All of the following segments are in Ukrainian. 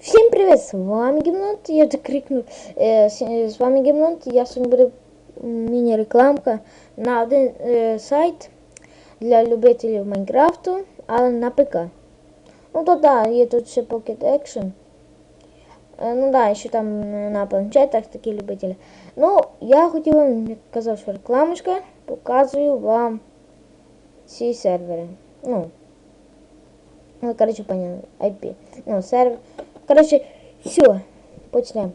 Всем привет, с вами Гимнот, я так крикну, е, с, е, з вами Гимнот, я сьогодні буде міні-рекламка на один е, сайт для любителів Майнкрафту, але на ПК. Ну то да, є тут ще Pocket Action. Е, ну да, ще там е, на планшетах такі любителі. Ну, я хотів вам, як казав, що рекламочка, показую вам ці сервери. Ну, ну коротше, понятно, IP. Ну, сервер. Коротше, все, почнемо.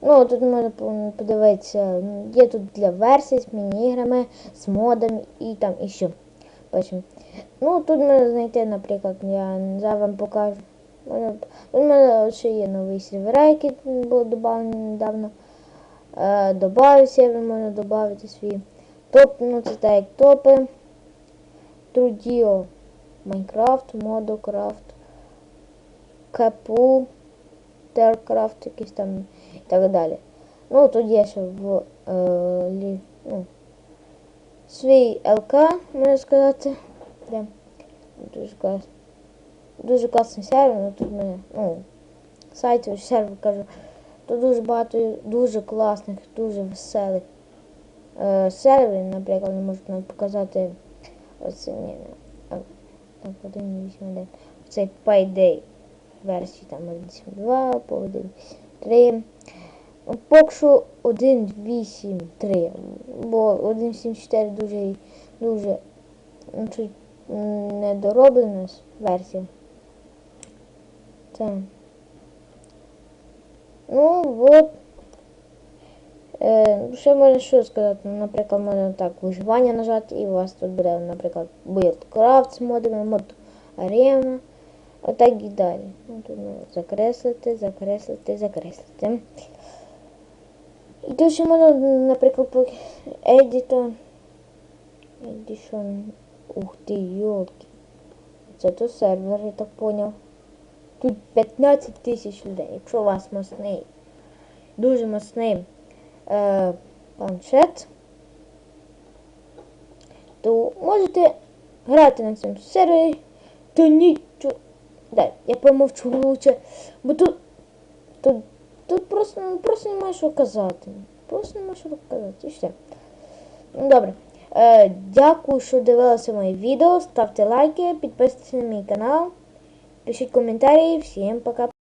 Ну, тут можна подивитися, є тут для версій з міні-іграми, з модами і там і що. Бачимо. Ну, тут можна знайти, наприклад, я зараз вам покажу. У мене ще є новий сервера, який був додавлений недавно. Е, добавив сервер, можна додати свій. Топ, ну це так як топи. Трудіо. Майнкрафт, Модокрафт. КПУ, Теркрафт, якийсь там і так далі. Ну, тут є ще в е, лі, ну, свій ЛК, можна сказати. Де? Дуже клас. Дуже класний сервер, ну тут мене, ну, сайт, сервер кажу. Тут дуже багато дуже класних, дуже веселих е, серверів, наприклад, не можу нам показати оце, ні, так, 1.8.1, цей Payday версії там 1.7.2, по 1.3. Ну, Поки що 1.8.3, бо 1.7.4 дуже, дуже ну, недороблена версія. Так. Ну, от. Е, ще можна що сказати, наприклад, можна так виживання нажати, і у вас тут буде, наприклад, Buildcraft з модами, мод арена, отак і далі. Ну, тут закреслити, закреслити, закреслити. І тут ще можна, наприклад, по Editor. Edition. Ух ти, йолки. Це то сервер, я так поняв. Тут 15 тисяч людей. Якщо у вас мощний, дуже мощний е, планшет, то можете грати на цьому сервері. Та нічого. Да, я помовчу лучше. Бо тут, тут, тут просто, ну, просто немає що казати. Просто немає що казати. І все. Ну, добре. Е, дякую, що дивилися моє відео. Ставте лайки, підписуйтесь на мій канал. Пишіть коментарі. Всім пока.